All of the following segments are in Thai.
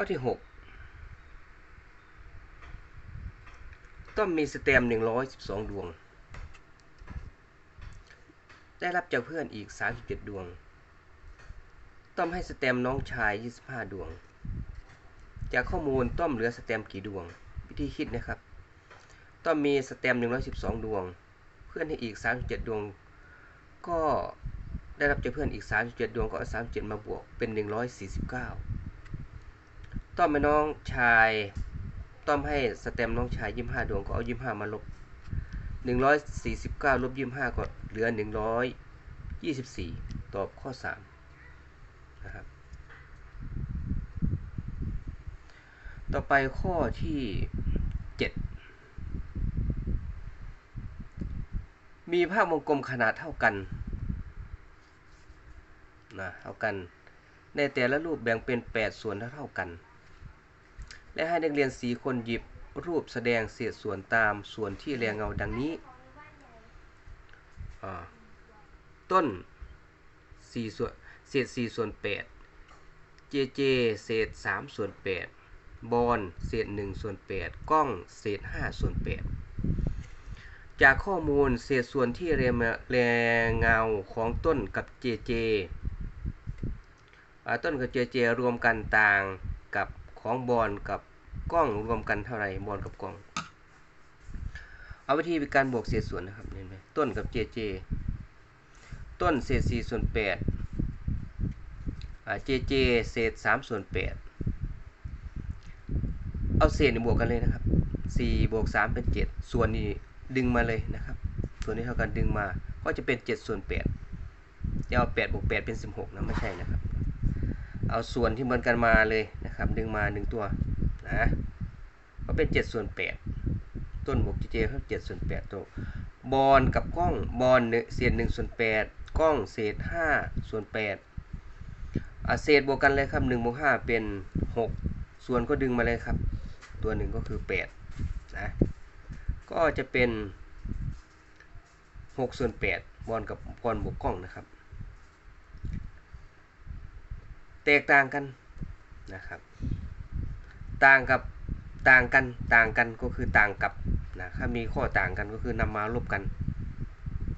ข้อที่ 6 ต้องมีสแตม112 ดวง ได้รับจากเพื่อนอีก 37 ดวง ต้อมให้สแตมน้องชาย 25 ดวง จากข้อมูลต้อมเหลือสแตมกี่ดวง วิธีคิดนะครับ ต้อมมีสแตม112 ดวง เพื่อนให้อีก 37 ดวง ก็ได้รับจากเพื่อนอีก 37 ดวงก็เอา37 มาบวกเป็น 149 ต้อมให้น้องชาย ต้อมให้สแตมน้องชาย25ดวงก็เอา25มาลบ149ลบ25ก็เหลือ124ตอบข้อ3นะครับ ต่อไปข้อที่7มีภาพวงกลมขนาดเท่ากันนะเท่ากัน ในแต่ละรูปแบ่งเป็น 8 ส่วนเท่าๆกัน และให้นักเรียน4คนหยิบรูปแสดงเศษส่วนตามส่วนที่แรงเงาดังนี้ ต้น4ส่วนเศษ4ส่วน8 JJ เศษ3ส่วน8 บอลเศษ1ส่วน8 กล้องเศษ5ส่วน8 จากข้อมูลเศษส่วนที่แรงแรงเงาของต้นกับ JJ ต้นกับ JJ รวมกันต่าง ของบอลกับกล้องรวมกันเท่าไหร่บอลกับกล้อง เอาวิธีการบวกเศษส่วนนะครับเห็นไหมต้นกับ JJ ต้นเศษ4ส่วน8 JJ เศษ3ส่วน8เอาเศษนี่บวกกันเลยนะครับ4บวก3เป็น 7 ส่วนนี้ดึงมาเลยนะครับ ส่วนนี้เท่ากันดึงมาก็จะเป็น 7 ส่วน8จะเอา8บวก8เป็น 16นะไม่ใช่นะครับ เอาส่วนที่เหมือนกันมาเลยนะครับ ดึงมา 1 ตัวนะก็เป็น7ส่วน8ต้นบวก JJ เท่า7ส่วน8ตัวบอลกับกล้องบอลเศษ1ส่วน8กล้องเศษ5ส่วน8เศษบวกกันเลยครับ1บวก5เป็น 6 ส่วนก็ดึงมาเลยครับ ตัวหนึ่งก็คือ8นะก็จะเป็น6ส่วน8บอลกับบอลบวกกล้องนะครับ แตกต่างกันนะครับ ต่างกับต่างกันต่างกันก็คือต่างกับนะถ้ามีข้อต่างกันก็คือนำมาลบกัน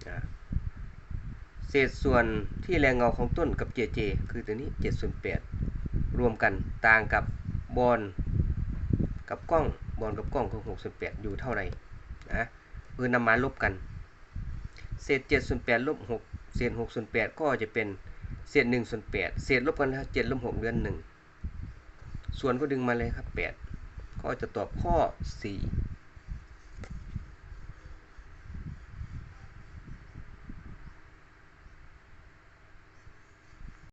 นะเศษส่วนที่แรงเงาของต้นกับ JJ คือตัวนี้7ส่วน8รวมกันต่างกับบอลกับกล้องบอลกับกล้องคือ6ส่วน8อยู่เท่าไหร่นะคือนำมาลบกัน เศษ7ส่วน8ลบ6เศษ6ส่วน8ก็จะเป็น เศษหนึ่งส่วนแปดเศษลบกันแล้ว7ลบหกเดือนหนึ่งส่วนก็ดึงมาเลยครับแปดก็จะตอบข้อสี่